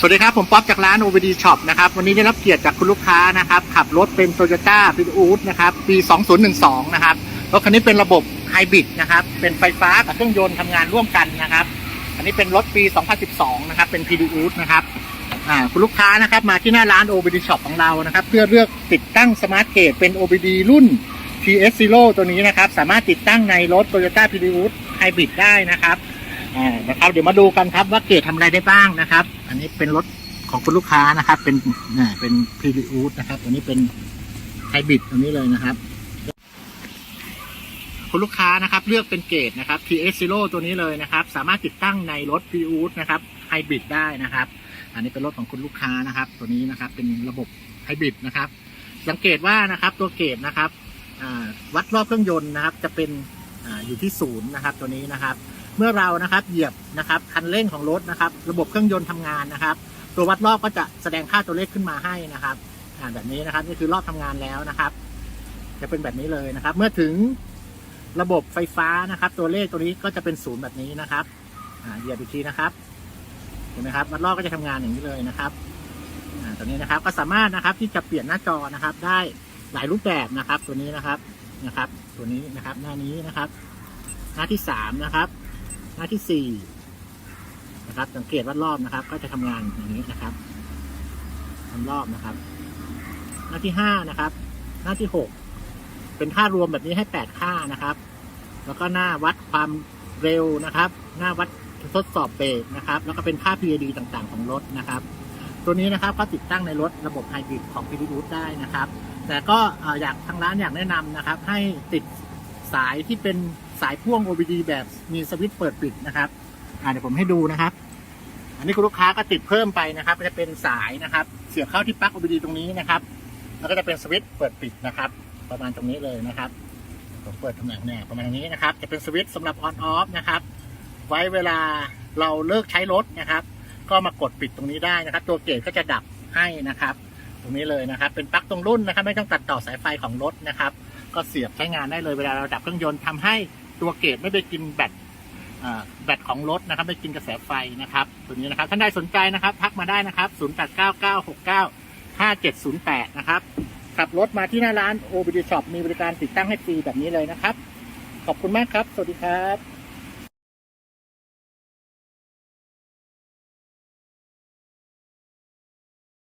สวัสดีครับ ผมป๊อปจากร้าน OBD Shop นะครับ วันนี้ได้รับเกียรติจากคุณลูกค้านะครับ ขับรถเป็น Toyota p r i u s นะครับ ปี 2012 นะครับ รถคันนี้เป็นระบบไฮบริดนะครับ เป็นไฟฟ้ากับเครื่องยนต์ทำงานร่วมกันนะครับ อันนี้เป็นรถปี 2012 นะครับ เป็น p r i u s นะครับคุณลูกค้านะครับ มาที่หน้าร้าน OBD Shop ของเรานะครับ เพื่อเลือกติดตั้งสมาร์ทเกตเป็น OBD รุ่น TS0 ตัวนี้นะครับ สามารถติดตั้งในรถ Toyota p r i u s Hybrid ได้นะครับอ่านะครับ เดี๋ยวมาดูกันครับว่าเกรดทำอะไรได้บ้างนะครับ อันนี้เป็นรถของคุณลูกค้านะครับ เป็นอ่เป็นพรีอูดนะครับตัวนี้เป็นไฮบริดตัวนี้เลยนะครับ คุณลูกค้านะครับ เลือกเป็นเกรดนะครับ TS0 ตัวนี้เลยนะครับ สามารถติดตั้งในรถพรีอูดนะครับไฮบริดได้นะครับ อันนี้เป็นรถของคุณลูกค้านะครับ ตัวนี้นะครับ เป็นระบบไฮบริดนะครับ สังเกตว่านะครับ ตัวเกรดนะครับวัดรอบเครื่องยนต์นะครับ จะเป็นออยู่ที่ศูนย์นะครับ ตัวนี้นะครับ เมื่อเรานะครับเหยียบนะครับคันเร่งของรถนะครับ ระบบเครื่องยนต์ทำงานนะครับ ตัววัดรอบก็จะแสดงค่าตัวเลขขึ้นมาให้นะครับอ่าแบบนี้นะครับนี่คือรอบทำงานแล้วนะครับ จะเป็นแบบนี้เลยนะครับ เมื่อถึงระบบไฟฟ้านะครับ ตัวเลขตัวนี้ก็จะเป็นศูนย์แบบนี้นะครับอ่าเหยียบอีกทีนะครับเห็นไหมครับวัดรอบก็จะทำงานอย่างนี้เลยนะครับอ่าตัวนี้นะครับก็สามารถนะครับที่จะเปลี่ยนหน้าจอนะครับ ได้หลายรูปแบบนะครับ ตัวนี้นะครับนะครับ ตัวนี้นะครับ หน้านี้นะครับ หน้าที่สามนะครับ หน้าที่สี่นะครับสังเกตว่ารอบนะครับ ก็จะทำงานอย่างนี้นะครับทำรอบนะครับ หน้าที่ห้านะครับ หน้าที่หกเป็นค่ารวมแบบนี้ให้แปดค่านะครับ แล้วก็หน้าวัดความเร็วนะครับ หน้าวัดทดสอบเบรกนะครับ แล้วก็เป็นค่า PID ต่างๆ ของรถนะครับ ตัวนี้นะครับก็ติดตั้งในรถระบบไฮบริดของ p d u ได้นะครับ แต่ก็เอ่ออยากทางร้านอยากแนะนำนะครับ ให้ติดสายที่เป็น สายพ่วง OBD แบบมีสวิตช์เปิดปิดนะครับอ่าเดี๋ยวผมให้ดูนะครับ อันนี้คุณลูกค้าก็ติดเพิ่มไปนะครับจะเป็นสายนะครับ เสียบเข้าที่ปลั๊ก OBD ตรงนี้นะครับ แล้วก็จะเป็นสวิตช์เปิดปิดนะครับ ประมาณตรงนี้เลยนะครับผมเปิดตำแหน่งเนี่ยประมาณนี้นะครับ จะเป็นสวิตช์สำหรับ on off นะครับ ไว้เวลาเราเลิกใช้รถนะครับ ก็มากดปิดตรงนี้ได้นะครับ ตัวเกจก็จะดับให้นะครับ ตรงนี้เลยนะครับ เป็นปลั๊กตรงรุ่นนะครับ ไม่ต้องตัดต่อสายไฟของรถนะครับ ก็เสียบใช้งานได้เลยเวลาเราดับเครื่องยนต์ทำให้ ตัวเกตไม่ไปกินแบตแบตของรถนะครับ ไม่กินกระแสไฟนะครับ ตัวนี้นะครับท่านใดสนใจนะครับ ทักมาได้นะครับ 0899695708 นะครับ ขับรถมาที่หน้าร้าน OBD Shop มีบริการติดตั้งให้ฟรีแบบนี้เลยนะครับ ขอบคุณมากครับ สวัสดีครับ